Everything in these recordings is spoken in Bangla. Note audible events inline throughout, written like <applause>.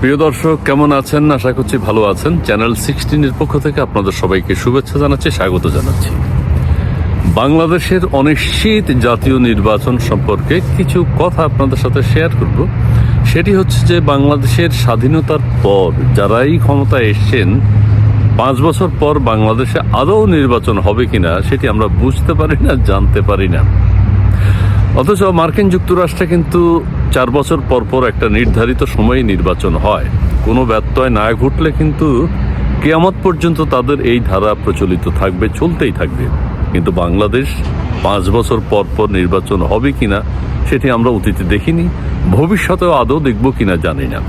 প্রিয় দর্শক, কেমন আছেন? আশা করছি ভালো আছেন। চ্যানেল সিক্সটিনের পক্ষ থেকে আপনাদের সবাইকে শুভেচ্ছা জানাচ্ছি, স্বাগত জানাচ্ছি। বাংলাদেশের অনিশ্চিত জাতীয় নির্বাচন সম্পর্কে কিছু কথা আপনাদের সাথে শেয়ার করব। সেটি হচ্ছে যে, বাংলাদেশের স্বাধীনতার পর যারাই ক্ষমতায় এসছেন, পাঁচ বছর পর বাংলাদেশে আদৌ নির্বাচন হবে কিনা, সেটি আমরা বুঝতে পারি না, জানতে পারি না। অথচ মার্কিন যুক্তরাষ্ট্রে কিন্তু চার বছর পর পর একটা নির্ধারিত সময়ে নির্বাচন হয়। কোনো ব্যত্যয় না ঘটলে কিন্তু কেয়ামত পর্যন্ত তাদের এই ধারা প্রচলিত থাকবে, চলতেই থাকবে। কিন্তু বাংলাদেশ পাঁচ বছর পর পর নির্বাচন হবে কিনা, সেটি আমরা অতীতে দেখিনি, ভবিষ্যতেও আদৌ দেখব কিনা জানি না।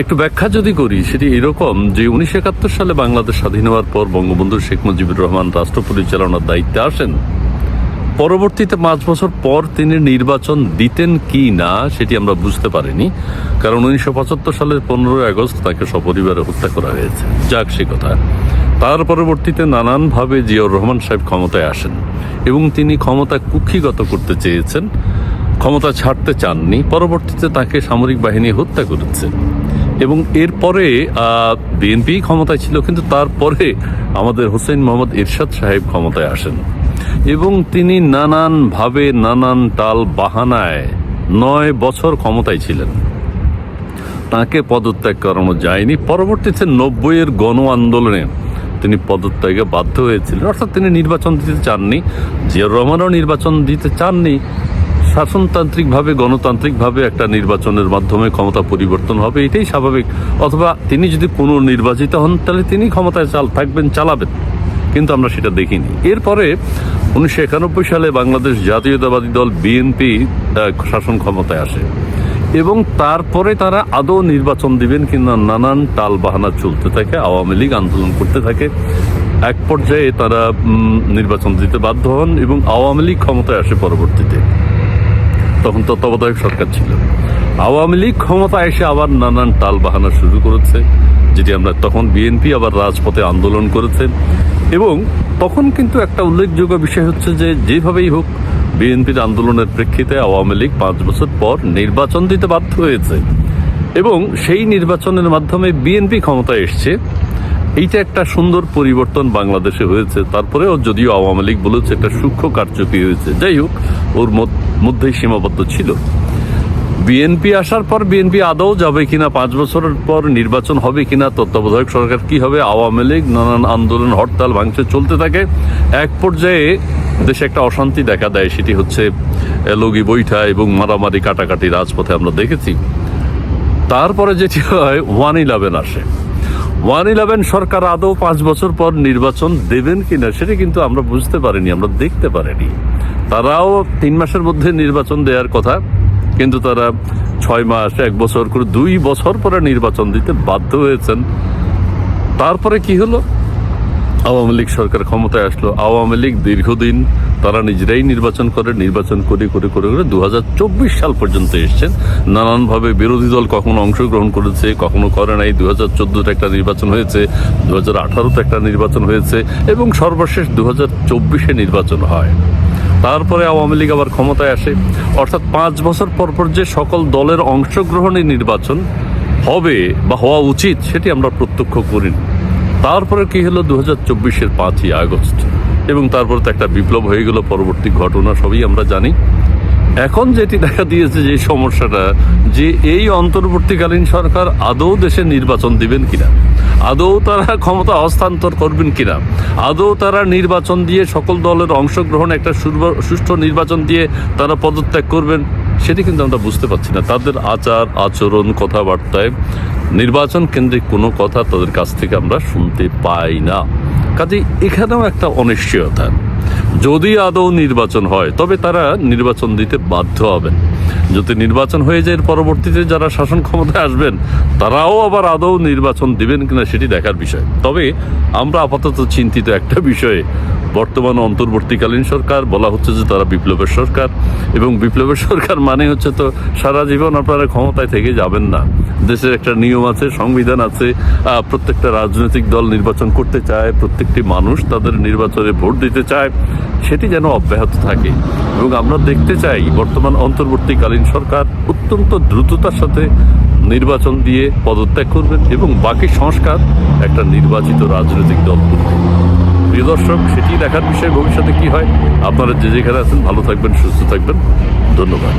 একটু ব্যাখ্যা যদি করি, সেটি এরকম যে উনিশশো একাত্তর সালে বাংলাদেশ স্বাধীন হওয়ার পর বঙ্গবন্ধু শেখ মুজিবুর রহমান রাষ্ট্র পরিচালনার দায়িত্বে আসেন পরবর্তীতে পাঁচ বছর পর তিনি নির্বাচন দিতেন কি না সেটি আমরা বুঝতে পারিনি, কারণ উনিশশো পঁচাত্তর সালের পনেরোই আগস্ট তাকে সপরিবারে হত্যা করা হয়েছে। যাক সে কথা। তার পরবর্তীতে নানানভাবে জিয়াউর রহমান সাহেব ক্ষমতায় আসেন এবং তিনি ক্ষমতা কুক্ষিগত করতে চেয়েছেন, ক্ষমতা ছাড়তে চাননি, পরবর্তীতে তাকে সামরিক বাহিনী হত্যা করেছে। এবং এরপরে বিএনপি ক্ষমতায় ছিল, কিন্তু তারপরে আমাদের হোসেন মোহাম্মদ ইরশাদ সাহেব ক্ষমতায় আসেন। এবং তিনি নানানভাবে নানান টাল বাহানায় নয় বছর ক্ষমতায় ছিলেন। তাকে পদত্যাগ করানো যায়নি। পরবর্তীতে নব্বইয়ের গণ আন্দোলনে তিনি পদত্যাগে বাধ্য হয়েছিলেন। অর্থাৎ তিনি নির্বাচন দিতে চাননি। জিয়াউর রহমানও নির্বাচন দিতে চাননি। শাসনতান্ত্রিকভাবে, গণতান্ত্রিকভাবে একটা নির্বাচনের মাধ্যমে ক্ষমতা পরিবর্তন হবে, এটাই স্বাভাবিক। অথবা তিনি যদি পুনর্নির্বাচিত হন, তাহলে তিনি ক্ষমতায় চাল থাকবেন, চালাবেন। কিন্তু আমরা সেটা দেখিনি। এরপরে উনিশশো একানব্বই সালে বাংলাদেশ জাতীয়তাবাদী দল বিএনপি শাসন ক্ষমতায় আসে এবং তারপরে তারা আদৌ নির্বাচন দিবেন কিনা নানান টাল বাহানা চলতে থাকে, আওয়ামী লীগ আন্দোলন করতে থাকে। এক পর্যায়ে তারা নির্বাচন দিতে বাধ্য হন এবং আওয়ামী লীগ ক্ষমতায় আসে পরবর্তীতে। তখন তত্ত্বাবধায়ক সরকার ছিল। আওয়ামী লীগ ক্ষমতা এসে আবার নানান টাল বাহানা শুরু করেছে, যেটি আমরা তখন বিএনপি আবার রাজপথে আন্দোলন করেছে। এবং তখন কিন্তু একটা উল্লেখযোগ্য বিষয় হচ্ছে যে যেভাবেই হোক, বিএনপির আন্দোলনের প্রেক্ষিতে আওয়ামী লীগ পাঁচ বছর পর নির্বাচন দিতে বাধ্য হয়েছে। এবং সেই নির্বাচনের মাধ্যমে বিএনপি ক্ষমতায় এসছে। এইটা একটা সুন্দর পরিবর্তন বাংলাদেশে হয়েছে। তারপরেও যদিও আওয়ামী লীগ বলেছে একটা সূক্ষ্ম কারচুপি হয়েছে। যাই হোক, ওর মধ্য- মধ্যেই সীমাবদ্ধ ছিল। বিএনপি আসার পর বিএনপি আদৌ যাবে কিনা, পাঁচ বছরের পর নির্বাচন হবে কিনা, তত্ত্বাবধায়ক সরকার কি হবে, আওয়ামী লীগ, নানান আন্দোলন, হরতাল, ভাঙচুর চলতে থাকে, এক পর্যায়ে দেশে একটা অশান্তি দেখা দেয়, সেটি হচ্ছে লগি বৈঠা এবং মারামারি কাটাকাটি রাজপথে আমরা দেখেছি। তারপরে যেটি হয়, ওয়ান ইলেভেন আসে। ওয়ান ইলেভেন সরকার আদৌ পাঁচ বছর পর নির্বাচন দেবেন কিনা, সেটি কিন্তু আমরা বুঝতে পারিনি, আমরা দেখতে পারিনি। তারাও তিন মাসের মধ্যে নির্বাচন দেওয়ার কথা। কিন্তু তারা ছয় মাস, এক বছর করে দুই বছর পরে নির্বাচন দিতে বাধ্য হয়েছেন। তারপরে কি হলো? আওয়ামী লীগ সরকার ক্ষমতায় আসলো। আওয়ামী লীগ দীর্ঘদিন তারা নিজেরাই নির্বাচন করে নির্বাচন করে করে করে করে দু হাজার চব্বিশ সাল পর্যন্ত এসছেন। নানানভাবে বিরোধী দল কখনো অংশগ্রহণ করেছে, কখনো করে নাই। দু হাজার চোদ্দোতে একটা নির্বাচন হয়েছে দু হাজার আঠারোতে একটা নির্বাচন হয়েছে এবং সর্বশেষ দু হাজার চব্বিশে নির্বাচন হয়। তারপরে আওয়ামী লীগ আবার ক্ষমতায় আসে। অর্থাৎ পাঁচ বছর পর পর যে সকল দলের অংশগ্রহণে নির্বাচন হবে বা হওয়া উচিত, সেটি আমরা প্রত্যক্ষ করি তারপরে কি হলো? দু হাজার চব্বিশের পাঁচই আগস্ট। এবং তারপরে তো একটা বিপ্লব হয়ে গেল, পরবর্তী ঘটনা সবই আমরা জানি। এখন যেটি দেখা দিয়েছে যে সমস্যাটা, যে এই অন্তর্বর্তীকালীন সরকার আদৌ দেশে নির্বাচন দিবেন কিনা? আদৌ তারা ক্ষমতা হস্তান্তর করবেন কিনা? আদৌ তারা নির্বাচন দিয়ে সকল দলের অংশগ্রহণ একটা সুষ্ঠু নির্বাচন দিয়ে তারা পদত্যাগ করবেন, সেটি কিন্তু আমরা বুঝতে পারছি না। তাদের আচার, আচরণ, কথাবার্তায় নির্বাচন কেন্দ্রিক কোনো কথা তাদের কাছ থেকে আমরা শুনতে পাই না। কাজে এখানেও একটা অনিশ্চয়তা। যদি আদৌ নির্বাচন হয়, তবে তারা নির্বাচন দিতে বাধ্য হবেন। যদি নির্বাচন হয়ে যায় পরবর্তীতে যারা শাসন ক্ষমতায় আসবেন, তারাও আবার আদৌ নির্বাচন দিবেন কিনা সেটি দেখার বিষয়। তবে আমরা আপাতত চিন্তিত একটা বিষয়ে বর্তমান অন্তর্বর্তীকালীন সরকার, বলা হচ্ছে যে তারা বিপ্লবের সরকার, এবং বিপ্লবের <laughs> সরকার মানে হচ্ছে তো সারা জীবন আপনারা ক্ষমতায় থেকে যাবেন না। দেশের একটা নিয়ম আছে, সংবিধান আছে প্রত্যেকটা রাজনৈতিক দল নির্বাচন করতে চায়, প্রত্যেকটি মানুষ তাদের নির্বাচনে ভোট দিতে চায়, সেটি যেন অব্যাহত থাকে। এবং আমরা দেখতে চাই, বর্তমান অন্তর্বর্তীকালীন সরকার অত্যন্ত দ্রুততার সাথে নির্বাচন দিয়ে পদত্যাগ করবেন, এবং বাকি সংস্কার একটা নির্বাচিত রাজনৈতিক দল করবে। প্রিয় দর্শক, সেটি দেখার বিষয়ে ভবিষ্যতে কি হয়? আপনারা যে যেখানে আছেন, ভালো থাকবেন, সুস্থ থাকবেন। ধন্যবাদ।